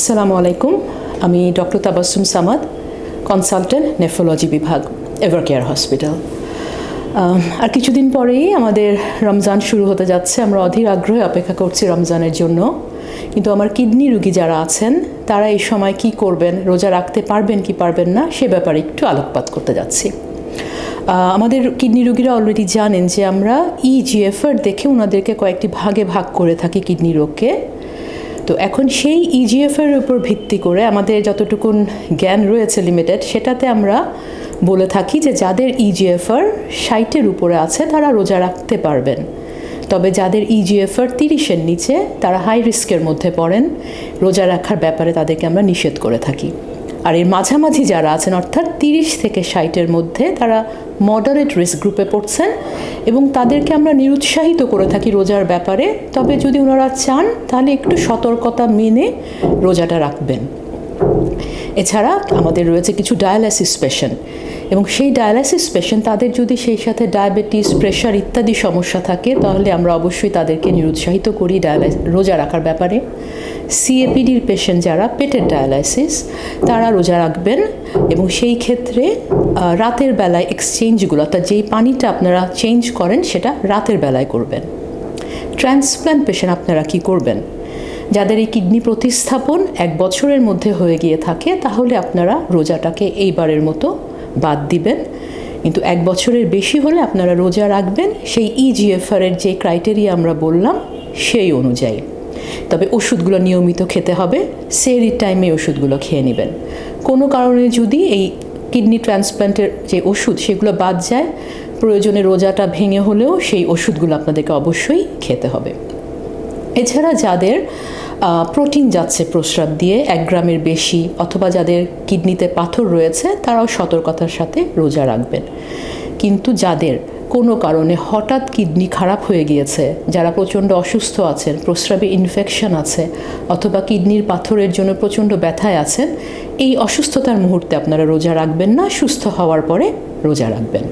আসসালামু আলাইকুম, আমি doctor Tabassum Samad, consultant nephrology বিভাগ এভার কেয়ার হসপিটাল আর কিছুদিন পরেই আমাদের রমজান শুরু হতে যাচ্ছে। আমরা অধীর আগ্রহে অপেক্ষা করছি রমজানের জন্য। কিন্তু আমার কিডনি রুগী যারা আছেন, তারা এই সময় কি করবেন, রোজা রাখতে পারবেন কি পারবেন না, সে ব্যাপারে একটু আলোকপাত করতে যাচ্ছি। আমাদের কিডনি রোগীরা অলরেডি জানেন যে আমরা E ইজিএফআর দেখে ওনাদেরকে কয়েকটি ভাগে ভাগ করে থাকি কিডনি রোগকে। তো এখন সেই E ইজিএফের উপর ভিত্তি করে আমাদের যতটুকুন জ্ঞান রয়েছে লিমিটেড সেটাতে আমরা বলে থাকি যে যাদের E ইজিএফআর ষাটের উপরে আছে তারা রোজা রাখতে পারবেন। তবে যাদের E ইজিএফআর তিরিশের নিচে তারা হাই রিস্কের মধ্যে পড়েন। রোজা রাখার ব্যাপারে তাদেরকে আমরা নিষেধ করে থাকি। আর এর মাঝামাঝি যারা আছেন, অর্থাৎ তিরিশ থেকে ষাটের মধ্যে, তারা মডারেট রিস্ক গ্রুপে পড়ছেন এবং তাদেরকে আমরা নিরুৎসাহিত করে থাকি রোজার ব্যাপারে। তবে যদি ওনারা চান, তাহলে একটু সতর্কতা মেনে রোজাটা রাখবেন। এছাড়া আমাদের রয়েছে কিছু ডায়ালাইসিস পেশেন্ট এবং সেই ডায়ালাইসিস পেশেন্ট তাদের যদি সেই সাথে ডায়াবেটিস প্রেশার ইত্যাদি সমস্যা থাকে, তাহলে আমরা অবশ্যই তাদেরকে নিরুৎসাহিত করি ডায়ালাইস রোজা রাখার ব্যাপারে। সিএপিডির পেশেন্ট যারা, পেটের ডায়ালাইসিস তারা রোজা রাখবেন এবং সেই ক্ষেত্রে রাতের বেলায় এক্সচেঞ্জগুলো অর্থাৎ যেই পানিটা আপনারা চেঞ্জ করেন, সেটা রাতের বেলায় করবেন। ট্রান্সপ্ল্যান্ট পেশেন্ট আপনারা কি করবেন? যাদের এই কিডনি প্রতিস্থাপন এক বছরের মধ্যে হয়ে গিয়ে থাকে, তাহলে আপনারা রোজাটাকে এইবারের মতো বাদ দিবেন। কিন্তু এক বছরের বেশি হলে আপনারা রোজা রাখবেন। সেই E ইজিএফআর এর যে ক্রাইটেরিয়া আমরা বললাম, সেই অনুযায়ী। তবে ওষুধগুলো নিয়মিত খেতে হবে সেরি টাইমে ওষুধগুলো খেয়ে নেবেন। কোনো কারণে যদি এই কিডনি ট্রান্সপ্ল্যান্টের যে ওষুধ, সেগুলো বাদ যায়, প্রয়োজনে রোজাটা ভেঙে হলেও সেই ওষুধগুলো আপনাদেরকে অবশ্যই খেতে হবে। এছাড়া যাদের প্রোটিন যাচ্ছে প্রস্রাব দিয়ে এক গ্রামের বেশি অথবা যাদের কিডনিতে পাথর রয়েছে, তারাও সতর্কতার সাথে রোজা রাখবেন। কিন্তু যাদের কোনো কারণে হঠাৎ কিডনি খারাপ হয়ে গিয়েছে, যারা প্রচণ্ড অসুস্থ আছেন, প্রস্রাবে ইনফেকশন আছে, অথবা কিডনির পাথরের জন্য প্রচণ্ড ব্যথায় আছেন, এই অসুস্থতার মুহূর্তে আপনারা রোজা রাখবেন না, সুস্থ হওয়ার পরে রোজা রাখবেন।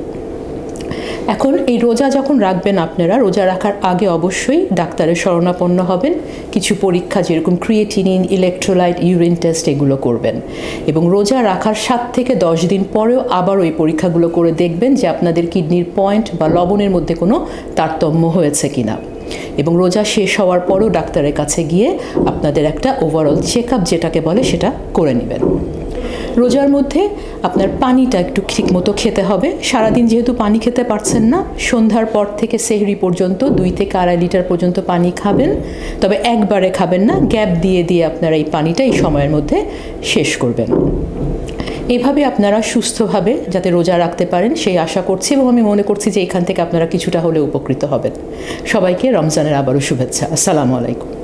এখন এই রোজা যখন রাখবেন আপনারা, রোজা রাখার আগে অবশ্যই ডাক্তারের শরণাপন্ন হবেন। কিছু পরীক্ষা যেরকম ক্রিয়েটিনিন ইলেকট্রোলাইট ইউরিন টেস্ট এগুলো করবেন। এবং রোজা রাখার সাত থেকে দশ দিন পরেও আবার ওই পরীক্ষাগুলো করে দেখবেন যে আপনাদের কিডনির পয়েন্ট বা লবণের মধ্যে কোনো তারতম্য হয়েছে কিনা। এবং রোজা শেষ হওয়ার পরও ডাক্তারের কাছে গিয়ে আপনাদের একটা ওভারঅল চেক আপ যেটাকে বলে সেটা করে নেবেন। রোজার মধ্যে আপনার পানিটা একটু ঠিকমতো খেতে হবে। সারাদিন যেহেতু পানি খেতে পারছেন না, সন্ধ্যার পর থেকে সেহরি পর্যন্ত দুই থেকে আড়াই লিটার পর্যন্ত পানি খাবেন। তবে একবারে খাবেন না, গ্যাপ দিয়ে দিয়ে আপনারা এই পানিটা এই সময়ের মধ্যে শেষ করবেন। এভাবে আপনারা সুস্থভাবে যাতে রোজা রাখতে পারেন, সেই আশা করছি এবং আমি মনে করছি যে এখান থেকে আপনারা কিছুটা হলে উপকৃত হবেন। সবাইকে রমজানের আবারও শুভেচ্ছা। আসসালামু আলাইকুম।